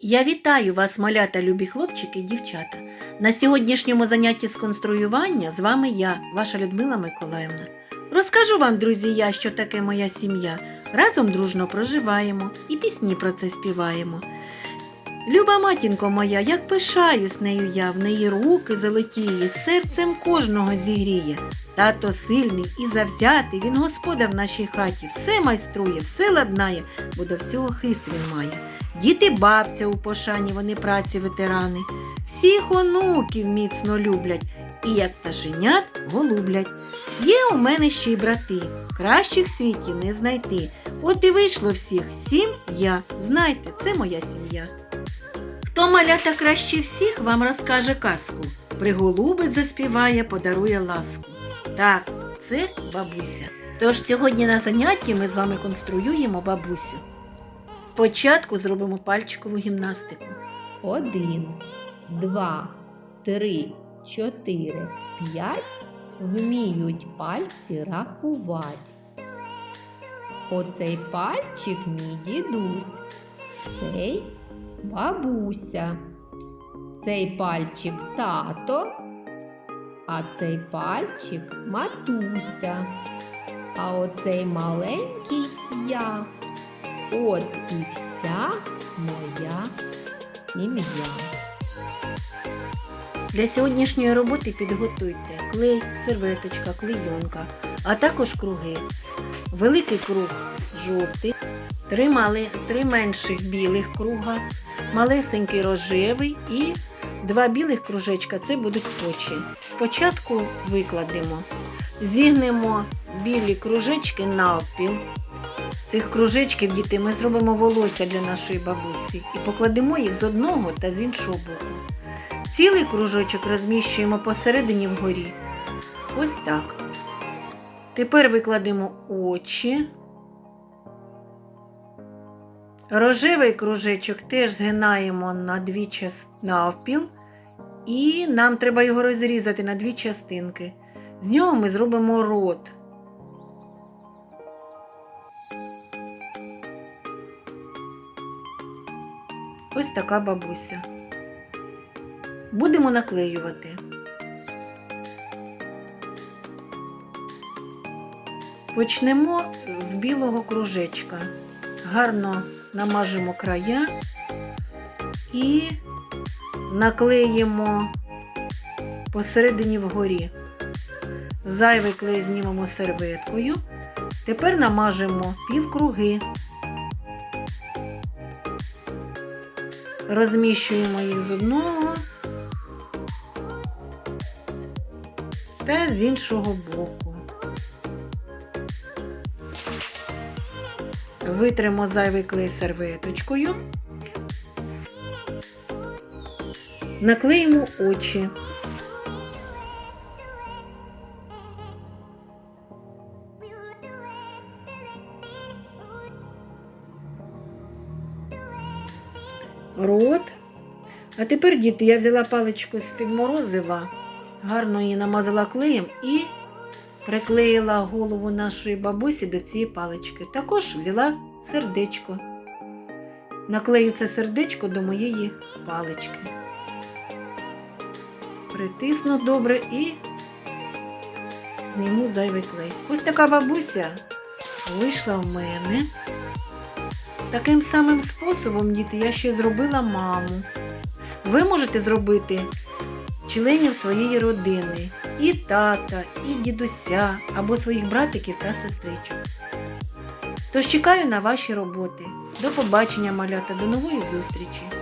Я вітаю вас, малята, любі хлопчики і дівчата. На сьогоднішньому занятті з конструювання з вами я, ваша Людмила Миколаївна. Розкажу вам, друзі, я, що таке моя сім'я. Разом дружно проживаємо і пісні про це співаємо. Люба матінко моя, як пишаюсь нею я, в неї руки золотії, серцем кожного зігріє. Тато сильний і завзятий, він господар в нашій хаті, все майструє, все ладнає, бо до всього хист він має. Діти бабця у пошані, вони праці ветерани. Всіх онуків міцно люблять, і як пташенят голублять. Є у мене ще й брати, кращих в світі не знайти. От і вийшло всіх сім я. Знайте, це моя сім'я. Хто малята краще всіх вам розкаже казку. Приголубець заспіває, подарує ласку. Так, це бабуся. Тож сьогодні на занятті ми з вами конструюємо бабусю. Спочатку зробимо пальчикову гімнастику. Один, два, три, чотири, п'ять вміють пальці рахувати. Оцей пальчик мій дідусь, цей бабуся, цей пальчик тато, а цей пальчик матуся, а оцей маленький я. От і вся моя сім'я. Для сьогоднішньої роботи підготуйте клей, серветочка, клейонка, а також круги. Великий круг жовтий, три, мали, три менших білих круга, малесенький рожевий і два білих кружечка це будуть очі. Спочатку викладемо, зігнемо білі кружечки навпіл. Цих кружечків, діти, ми зробимо волосся для нашої бабусі і покладемо їх з одного та з іншого боку. Цілий кружочок розміщуємо посередині вгорі. Ось так. Тепер викладемо очі. Рожевий кружечок теж згинаємо на дві час... навпіл. І нам треба його розрізати на дві частинки. З нього ми зробимо рот. Ось така бабуся. Будемо наклеювати. Почнемо з білого кружечка. Гарно намажемо края і наклеїмо посередині вгорі. Зайвий клей знімемо серветкою. Тепер намажемо півкруги. Розміщуємо їх з одного та з іншого боку. Витримо зайвий клей серветочкою. Наклеїмо очі. Рот. А тепер, діти, я взяла паличку з-під морозива, гарно її намазала клеєм і приклеїла голову нашої бабусі до цієї палички. Також взяла сердечко. Наклею це сердечко до моєї палички. Притисну добре і зніму зайвий клей. Ось така бабуся вийшла в мене. Таким самим способом, діти, я ще зробила маму. Ви можете зробити членів своєї родини, і тата, і дідуся, або своїх братиків та сестричок. Тож чекаю на ваші роботи. До побачення, малята, до нової зустрічі!